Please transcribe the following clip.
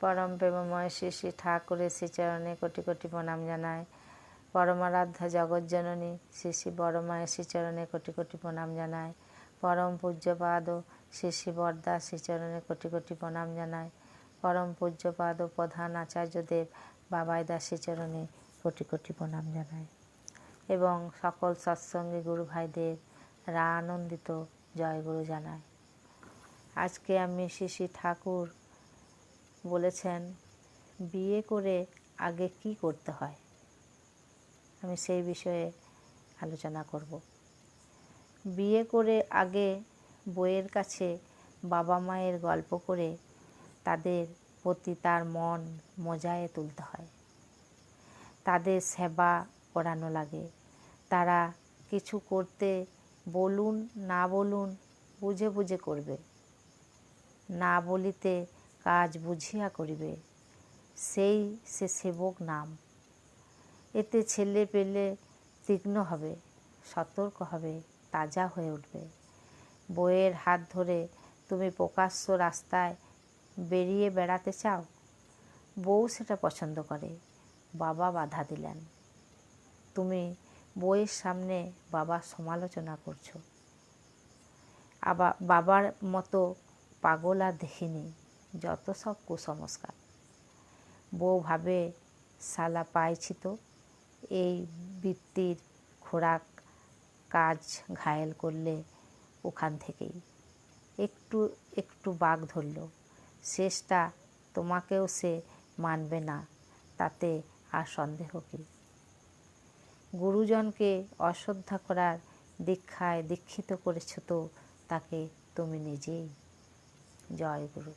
পরম প্রেমময় শ্রী শ্রী ঠাকুরের শ্রীচরণে কোটি কোটি প্রণাম জানায় পরমারাধ্যা জগজ্জননী শ্রী শ্রী বড়মায়ের শ্রীচরণে কোটি কোটি প্রণাম জানায় পরম পূজ্যপাদ শ্রী শ্রী বরদা শ্রীচরণে কোটি কোটি প্রণাম জানায় পরম পূজ্যপাদ প্রধান আচার্যদেব বাবাইদা শ্রীচরণে কোটি কোটি প্রণাম জানায় এবং সকল সৎসঙ্গী গুরু ভাইদের রা আনন্দিত জয়গুরু জানায় আজকে আমি শ্রী শ্রী ঠাকুর বলেছেন, বিয়ে করে আগে কি করতে হয়? আমি সেই বিষয়ে আলোচনা করব। বিয়ে করে আগে বইয়ের কাছে বাবা মায়ের গল্প করে তাদের প্রতি তার মন মজায়ে তুলতে হয়। তাদের সেবা করানো লাগে। তারা কিছু করতে বলুন, না বলুন, বুঝে বুঝে করবে। না বলিতে কাজ বুঝিয়া করিবে। সেই সে সেবক নাম। এতে ছেলে পেলে তীক্ষ্ণ হবে, সতর্ক হবে, তাজা হয়ে উঠবে। বইয়ের হাত ধরে তুমি প্রকাশ্য রাস্তায় বেরিয়ে বেড়াতে চাও? বউ সেটা পছন্দ করে, বাবা বাধা দিলেন। তুমি বইয়ের সামনে বাবার সমালোচনা করছ। আবার বাবার মতো পাগল আর দেখিনি। যত সব কুসংস্কার। বউ ভাবে শালা পাইছি তো, এই বৃত্তির খোরাক কাজ ঘায়েল করলে ওখান থেকেই। একটু একটু বাঘ ধরল। শেষটা তোমাকেও সে মানবে না, তাতে আর সন্দেহ কী? গুরুজনকে অশ্রদ্ধা করার দীক্ষায় দীক্ষিত করেছ তো তাকে তুমি নিজেই। জয় গুরু।